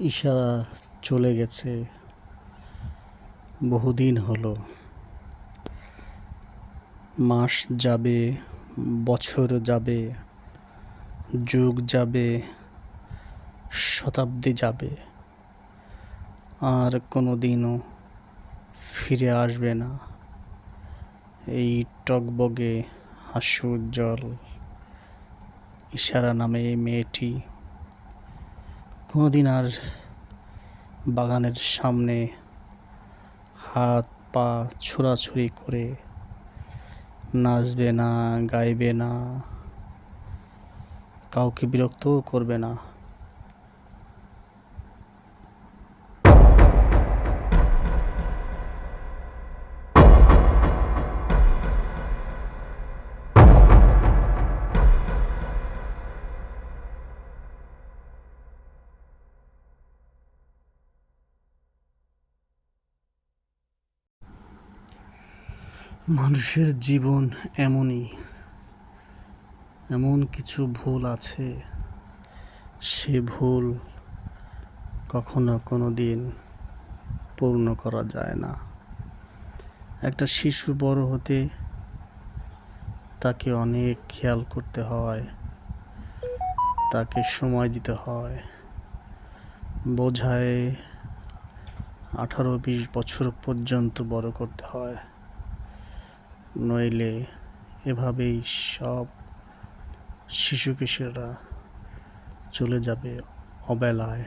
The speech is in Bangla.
ইশারা চলে গেছে। বহুদিন হলো। মাস যাবে, বছর যাবে, যুগ যাবে, শতাব্দী যাবে। আর কোনো দিনও ফিরে আসবে না। এই টকবগে হাস্যোজ্জ্বল ইশারা নামে এই মেয়েটি। কোনোদিন আর বাগানের সামনে হাত পা ছোড়াছুড়ি করে নাচবে না, গাইবে না, কাউকে বিরক্তও করবে না। মানুষের জীবন এমনই, এমন কিছু ভুল আছে, সে ভুল কখনো কোনো দিন পূর্ণ করা যায় না। একটা শিশু বড় হতে তাকে অনেক খেয়াল করতে হয়, তাকে সময় দিতে হয়। বোঝায় আঠারো বিশ বছর পর্যন্ত বড় করতে হয়। নইলে এভাবেই সব শিশু কিশোররা চলে যাবে অবেলায়।